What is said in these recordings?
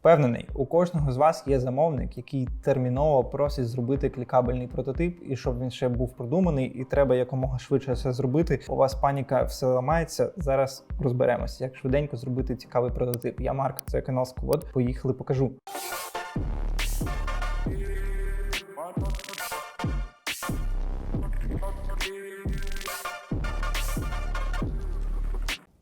Впевнений, у кожного з вас є замовник, який терміново просить зробити клікабельний прототип, і щоб він ще був продуманий, і треба якомога швидше все зробити. У вас паніка все ламається. Зараз розберемося, як швиденько зробити цікавий прототип. Я Марк, це канал Сквот. Поїхали, покажу.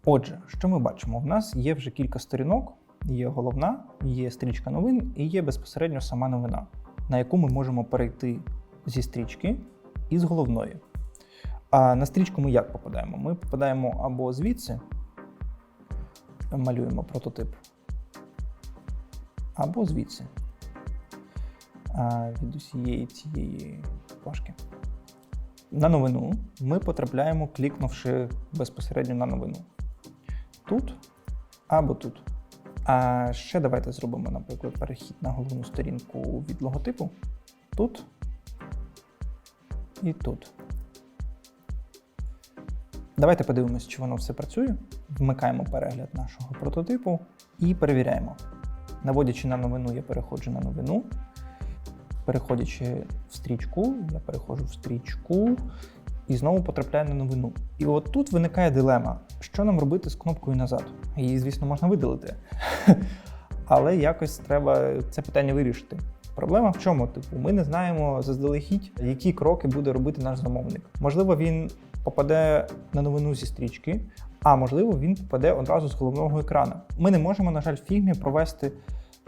Отже, що ми бачимо? В нас є вже кілька сторінок. Є головна, є стрічка новин і є безпосередньо сама новина, на яку ми можемо перейти зі стрічки і з головної. А на стрічку ми як попадаємо? Ми попадаємо або звідси, малюємо прототип, або звідси. А, від усієї цієї плашки. На новину ми потрапляємо, клікнувши безпосередньо на новину. Тут або тут. А ще давайте зробимо, наприклад, перехід на головну сторінку від логотипу. Тут і тут. Давайте подивимось, чи воно все працює. Вмикаємо перегляд нашого прототипу і перевіряємо. Наводячи на новину, я переходжу на новину. Переходячи в стрічку, я переходжу в стрічку і знову потрапляю на новину. І от тут виникає дилема, що нам робити з кнопкою назад. Її, звісно, можна видалити. Але якось треба це питання вирішити. Проблема в чому? Типу, ми не знаємо заздалегідь, які кроки буде робити наш замовник. Можливо, він попаде на новину зі стрічки, а можливо, він попаде одразу з головного екрана. Ми не можемо, на жаль, в фігмі провести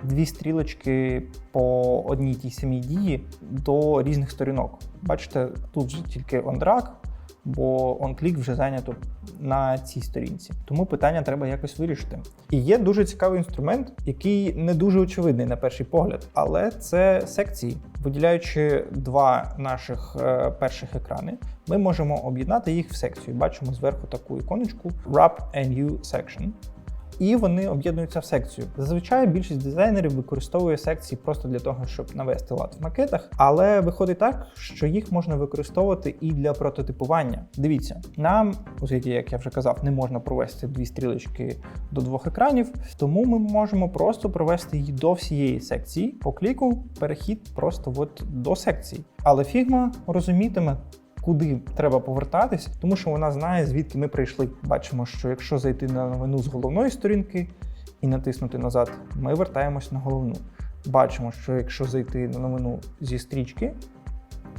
дві стрілочки по одній тій самій дії до різних сторінок. Бачите, тут вже тільки ондрак, бо онклік вже зайнято на цій сторінці. Тому питання треба якось вирішити. І є дуже цікавий інструмент, який не дуже очевидний на перший погляд, але це секції. Виділяючи два наших е, перших екрани, ми можемо об'єднати їх в секцію. Бачимо зверху таку іконочку Wrap a New Section. І вони об'єднуються в секцію. Зазвичай більшість дизайнерів використовує секції просто для того, щоб навести лад в макетах, але виходить так, що їх можна використовувати і для прототипування. Дивіться, нам, оскільки, як я вже казав, не можна провести дві стрілочки до двох екранів, тому ми можемо просто провести її до всієї секції. По кліку перехід просто от до секції. Але Figma розумітиме, куди треба повертатись, тому що вона знає, звідки ми прийшли. Бачимо, що якщо зайти на новину з головної сторінки і натиснути назад, ми вертаємось на головну. Бачимо, що якщо зайти на новину зі стрічки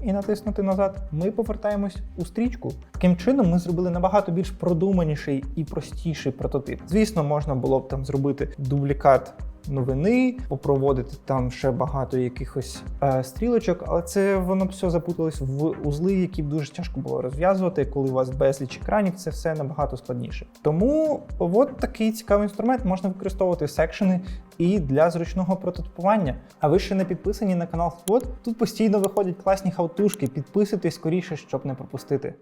і натиснути назад, ми повертаємось у стрічку. Таким чином, ми зробили набагато більш продуманіший і простіший прототип. Звісно, можна було б там зробити дублікат новини, попроводити там ще багато якихось е, стрілочок, але це воно все запуталось в узли, які б дуже тяжко було розв'язувати, коли у вас безліч екранів, це все набагато складніше. Тому от такий цікавий інструмент можна використовувати секшени і для зручного прототипування. А ви ще не підписані на канал Squad? Тут постійно виходять класні халтушки. Підписуйтесь скоріше, щоб не пропустити.